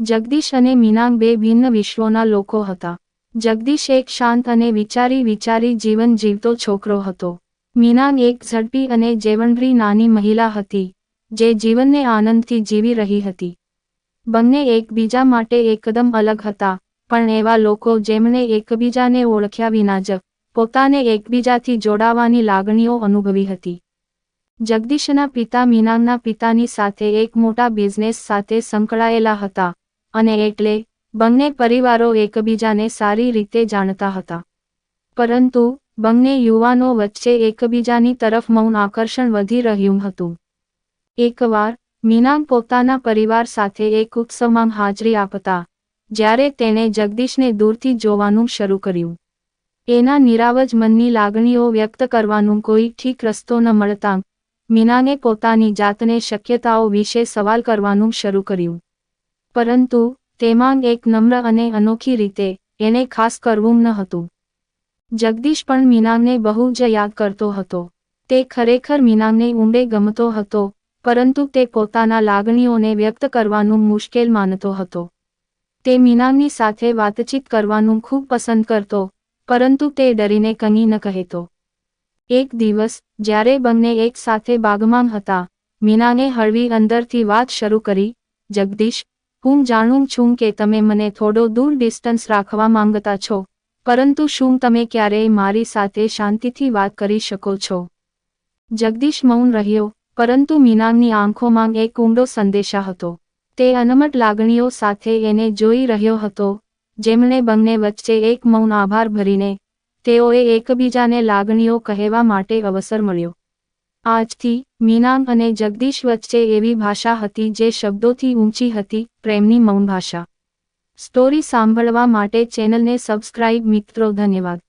જગદીશ અને મીનાંગ બે ભિન્ન વિશ્વોના લોકો હતા. જગદીશ એક શાંત અને વિચારી વિચારી જીવન જીવતો છોકરો હતો. મીનાંગ એક ઝડપી અને જેવણભરી નાની મહિલા હતી, જે જીવનને આનંદથી જીવી રહી હતી. બંને એકબીજા માટે એકદમ અલગ હતા, પણ એવા લોકો જેમણે એકબીજાને ઓળખ્યા વિના જ પોતાને એકબીજાથી જોડાવાની લાગણીઓ અનુભવી હતી. જગદીશના પિતા મીનાંગના પિતાની સાથે એક મોટા બિઝનેસ સાથે સંકળાયેલા હતા. અને એટલે, બંને પરિવારો એકબીજાને સારી રીતે જાણતા હતા. પરંતુ, બંને યુવાનો વચ્ચે એકબીજાની તરફ મૌન આકર્ષણ વધી રહ્યું હતું. એકવાર મીનામ પોતાના પરિવાર સાથે એક ઉત્સવમાં હાજરી આપતા, જ્યારે તેણે જગદીશને દૂરથી જોવાનું શરૂ કર્યું. એના નિરાવજ મનની લાગણીઓ વ્યક્ત કરવાનું કોઈ ઠીક રસ્તો ન મળતા મીનાને પોતાની જાતને શક્યતાઓ વિશે સવાલ કરવાનું શરૂ કર્યું. પરંતુ તેમાં એક નમ્ર અને અનોખી રીતે, એને ખાસ કરવું ન હતું. જગદીશ પણ મીનાને બહુ જ યાદ કરતો હતો. તે ખરેખર મીનાને ઊંડે ગમતો હતો, પરંતુ તે પોતાના લાગણીઓને વ્યક્ત કરવાનું મુશ્કેલ માનતો હતો. તે મીનાની સાથે વાતચીત કરવાનું ખૂબ પસંદ કરતો, પરંતુ તે ડરીને કંઈ ન કહેતો. એક દિવસ, જ્યારે બંને એક સાથે બાગમાં હતા મીનાને હળવી અંદરથી વાત શરૂ કરી, જગદીશ હું જાણું છું કે તમે મને થોડો દૂર ડિસ્ટન્સ રાખવા માંગતા છો, પરંતુ શું તમે ક્યારેય મારી સાથે શાંતિથી વાત કરી શકો છો? જગદીશ મૌન રહ્યો, પરંતુ મીનાંગની આંખોમાં એક ઊંડો સંદેશા હતો. તે અનમટ લાગણીઓ સાથે એને જોઈ રહ્યો હતો, જેમણે બંને વચ્ચે એક મૌન આભાર ભરીને તેઓએ એકબીજાને લાગણીઓ કહેવા માટે અવસર મળ્યો. આજથી મીનાંગ અને જગદીશ વચ્ચે એવી ભાષા હતી જે શબ્દોથી ઊંચી હતી, પ્રેમની મૌન ભાષા. સ્ટોરી સાંભળવા માટે ચેનલને સબસ્ક્રાઇબ મિત્રો, ધન્યવાદ.